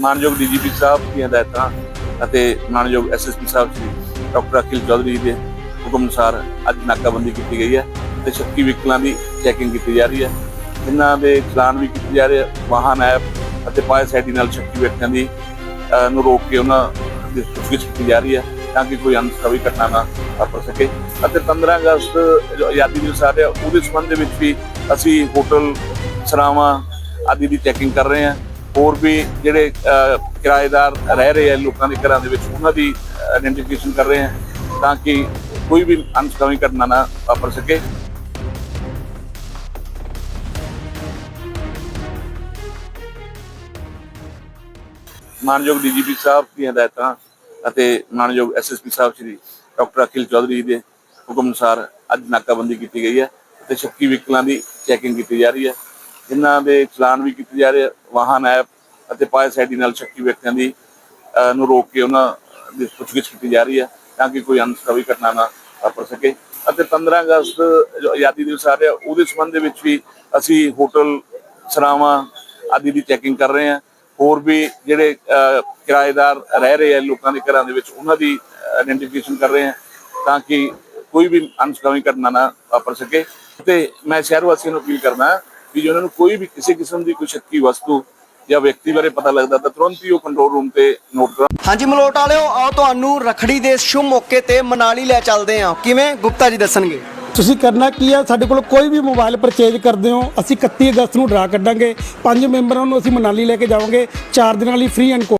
ਮਾਨਯੋਗ ਡੀਜੀਪੀ ਸਾਹਿਬ ਦੀਆਂ ਹਦਾਇਤਾਂ ਅਤੇ ਮਾਨਯੋਗ ਐਸਐਸਪੀ ਸਾਹਿਬ ਜੀ, ਡਾਕਟਰ ਅਖਿਲ ਚੌਧਰੀ ਦੇ ਹੁਕਮ ਅਨੁਸਾਰ ਅੱਜ ਨਾਕਾਬੰਦੀ ਕੀਤੀ ਗਈ ਹੈ ਤੇ ਸ਼ੱਕੀ ਵਹੀਕਲਾਂ ਦੀ ਚੈਕਿੰਗ ਕੀਤੀ ਜਾ ਰਹੀ ਹੈ। ਇਹਨਾਂ ਦੇ ਚਲਾਨ ਵੀ ਕੀਤੇ ਜਾ ਰਹੇ ਵਾਹਨ ਐਪ ਅਤੇ ਪਾਇਸ ਆਈਡੀ ਨਾਲ ਸ਼ੱਕੀ ਵਿਅਕਤੀਆਂ ਦੀ ਨੂੰ ਰੋਕ ਕੇ ਉਹਨਾਂ ਦੀ ਪੁੱਛਗਿੱਛ ਕੀਤੀ ਜਾ ਰਹੀ ਹੈ ਤਾਂ ਕਿ ਕੋਈ ਅਨਸਖਾਵੀ ਘਟਨਾ ਨਾ ਵਾਪਰ ਸਕੇ ਅਤੇ 15 ਅਗਸਤ ਜੋ ਆਜ਼ਾਦੀ ਦਿਵਸ ਆ ਰਿਹਾ, ਉਹਦੇ ਸੰਬੰਧ ਦੇ ਵਿੱਚ ਵੀ ਅਸੀਂ ਹੋਟਲ, ਸਰਾਵਾਂ ਆਦਿ ਦੀ ਚੈਕਿੰਗ ਕਰ ਰਹੇ ਹਾਂ। ਹੋਰ ਵੀ ਜਿਹੜੇ ਕਿਰਾਏਦਾਰ ਰਹਿ ਰਹੇ ਆ ਲੋਕਾਂ ਦੇ ਘਰਾਂ ਦੇ ਵਿੱਚ, ਉਹਨਾਂ ਦੀ ਆਇਡੈਂਟੀਫਿਕੇਸ਼ਨ ਕਰ ਰਹੇ ਹਾਂ ਤਾਂ ਕਿ ਕੋਈ ਵੀ ਅਨਸਖਾਵੀ ਘਟਨਾ ਨਾ ਵਾਪਰ ਸਕੇ। ਮਾਨਯੋਗ ਡੀਜੀਪੀ ਸਾਹਿਬ ਦੀਆਂ ਹਦਾਇਤਾਂ ਅਤੇ ਮਾਨਯੋਗ ਐਸਐਸਪੀ ਸਾਹਿਬ ਸ਼੍ਰੀ ਡਾਕਟਰ ਅਖਿਲ ਚੌਧਰੀ ਦੇ ਹੁਕਮ ਅਨੁਸਾਰ ਅੱਜ ਨਾਕਾਬੰਦੀ ਕੀਤੀ ਗਈ ਹੈ ਤੇ ਸ਼ੱਕੀ ਵਹੀਕਲਾਂ ਦੀ ਚੈਕਿੰਗ ਕੀਤੀ ਜਾ ਰਹੀ ਹੈ। ਜਿਨ੍ਹਾਂ ਦੇ ਚਲਾਨ ਵੀ ਕੀਤੇ ਜਾ ਰਹੇ ਵਾਹਨ ਐਪ ਅਤੇ ਪਾਇਸ ਆਈਡੀ ਨਾਲ ਸ਼ੱਕੀ ਵਿਅਕਤੀਆਂ ਦੀ ਨੂੰ ਰੋਕ ਕੇ ਉਹਨਾਂ ਦੀ ਪੁੱਛਗਿੱਛ ਕੀਤੀ ਜਾ ਰਹੀ ਹੈ ਤਾਂ ਕਿ ਕੋਈ ਅਨਸਖਾਵੀ ਘਟਨਾ ਨਾ ਵਾਪਰ ਸਕੇ। ਅਤੇ 15 ਅਗਸਤ ਜੋ ਆਜ਼ਾਦੀ ਦਿਵਸ ਆ ਰਿਹਾ, ਉਹਦੇ ਸੰਬੰਧ ਦੇ ਵਿੱਚ ਵੀ ਅਸੀਂ ਹੋਟਲ ਸਰਾਵਾਂ ਆਦਿ ਦੀ ਚੈਕਿੰਗ ਕਰ ਰਹੇ ਹਾਂ। ਹੋਰ ਵੀ ਜਿਹੜੇ ਕਿਰਾਏਦਾਰ ਰਹਿ ਰਹੇ ਆ ਲੋਕਾਂ ਦੇ ਘਰਾਂ ਦੇ ਵਿੱਚ, ਉਹਨਾਂ ਦੀ ਆਇਡੈਂਟੀਫਿਕੇਸ਼ਨ ਕਰ ਰਹੇ ਹਾਂ ਤਾਂ ਕਿ ਕੋਈ ਵੀ ਅਨਸਖਾਵੀ ਘਟਨਾ ਨਾ ਵਾਪਰ ਸਕੇ। ਤੇ ਮੈਂ ਸ਼ਹਿਰ ਵਾਸੀਆਂ ਨੂੰ ਅਪੀਲ ਕਰਦਾ ਕਿ ਜੇ ਉਹਨਾਂ ਨੂੰ ਕੋਈ ਵੀ ਕਿਸੇ ਕਿਸਮ ਦੀ ਕੋਈ ਸ਼ੱਕੀ ਵਸਤੂ ਜਾਂ ਵਿਅਕਤੀ ਬਾਰੇ ਪਤਾ ਲੱਗਦਾ ਤਾਂ ਤੁਰੰਤ ਹੀ ਉਹ ਕੰਟਰੋਲ ਰੂਮ ਤੇ ਨੋਟ ਕਰਾ ਹਾਂਜੀ ਮਲੋਟ ਵਾਲਿਓ ਆਓ ਤੁਹਾਨੂੰ ਰਖੜੀ ਦੇ ਸ਼ੁਭ ਮੌਕੇ ਤੇ ਮਨਾਲੀ ਲੈ ਚੱਲਦੇ ਹਾਂ। ਕਿਵੇਂ? ਗੁਪਤਾ ਜੀ ਦੱਸਣਗੇ। ਤੁਸੀਂ ਕਰਨਾ ਕੀ ਹੈ ਸਾਡੇ ਕੋਲ ਕੋਈ ਵੀ ਮੋਬਾਈਲ ਪਰਚੇਜ ਕਰਦੇ ਹੋ ਅਸੀਂ 31 ਅਗਸਤ ਨੂੰ ਡਰਾ ਕੱਢਾਂਗੇ। ਪੰਜ ਮੈਂਬਰਾਂ ਨੂੰ ਅਸੀਂ ਮਨਾਲੀ ਲੈ ਕੇ ਜਾਵਾਂਗੇ। 4 ਦਿਨਾਂ ਲਈ ਫ੍ਰੀ ਐਂਡ